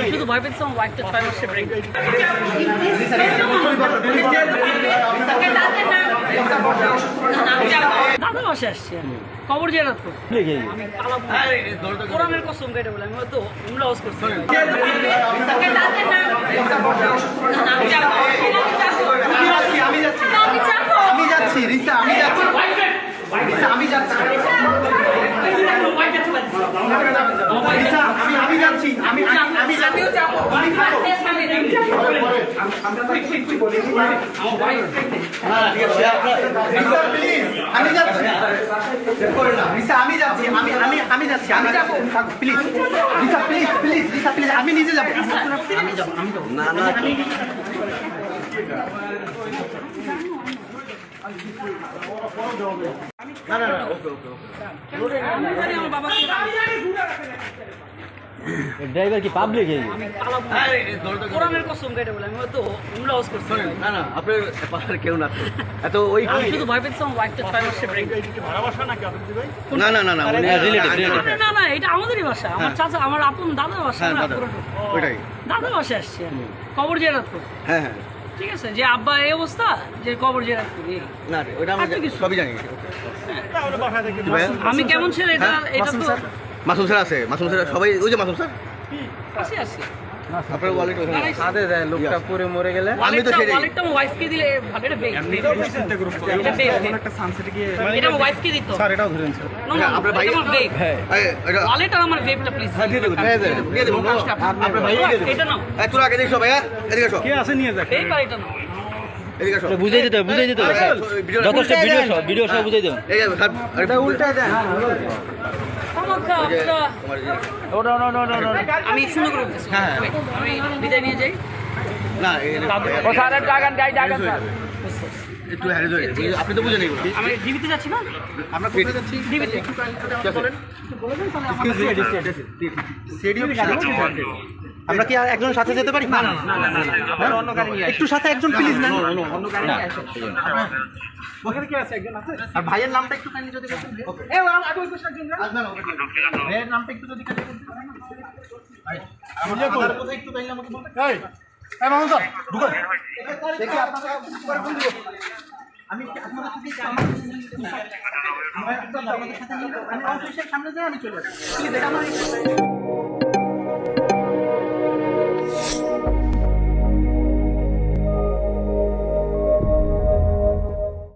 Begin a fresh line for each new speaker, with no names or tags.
আমি শুধু ভয় পেয়েছি আমার ওয়াইফটা ছয় মাসে প্রেগনেন্ট দাদা বাসে আসছি। আমি করতে আমি পালাবো। আমি
আমি যাচ্ছি, রিসা, আমি যাচ্ছি। রিসা, আমি যাচ্ছি রিসা আমি আমি যাচ্ছি আমি আমি আমি যাচ্ছি আমি যাব রিসা প্লিজ আমি যাচ্ছি আমি যাচ্ছি আমি আমি আমি যাচ্ছি আমি যাব please Risa please please Risa please আমি নিজে যাব আমি যাব আমি যাব না না না না ওকে ওকে ওকে
ড্রাইভার কি পাবলিক এই
আমি। কোরআনের কসম কেটে বলে আমি হয়তো উমরা হাউস করছি।
না না আপনার পাশে কেউ না। এত ওই
আমি শুধু ভয় পেয়েছি আমার ওয়াইফটা ছয় মাসে প্রেগনেন্ট
না না না না।
না না এটা আমাদেরই বাসা আমার চাচা আমার আপন দাদার বাসা
হ্যাঁ
না
ওইটাই।
দাদা বাসে আসছি। আমি করতে
হ্যাঁ হ্যাঁ।
ঠিক আছে যে আব্বা এই অবস্থা যে খবর জেরাত করি
না রে,
তো কিছু
সবই জানি।
আমি কেমন ছেলে এটা
হ্যাঁ,
এটা তো
মাসুম স্যার আছে? মাসুম স্যার সবাই ওই যে মাসুম স্যার?
আসি আসি
আপনার ওয়ালেট ওখানে আছে।
সাথে দেয় লোকটা পরে মরে গেলে।
আমি তো
ওয়ালেটটা দিলে এটা বেগ। এটা বেগ। এটা দিত। স্যার এটাও ধরেন স্যার না
আপনার ভাই-
আমার বেগ।
এই, এটা-
ওয়ালেট আর আমার বেগটা প্লিজ
হ্যাঁ, দিয়ে দেবো, দিয়ে দেবো, আপনার দেবো।
এটা নাও।
এই, তোরা আগে ভাইয়া এদিকে আসো
বেগ আর এটা নাও
এদিকে আসো
বুঝাই দিতে বুঝাই যথেষ্ট ভিডিও সহ ভিডিও সহ বুঝাই দেবেন
আমি সুন্দর করে
হ্যাঁ।
আমি বিদায় নিয়ে যাই।
না, একটু আপনি তো বুঝেন এগুলো।
আমি ডিবিতে যাচ্ছি না?
আমরা কোথায় যাচ্ছি?
ডিবিতে।
আমরা কি আর একজন সাথে যেতে পারি না একটু সাথে একজন প্লিজ না আর ভাইয়ের নামটা একটু কাইন্ডলি যদি বলতেন ভাইয়ের নামটা একটু যদি আমি সামনে যাই আমি চলে আমার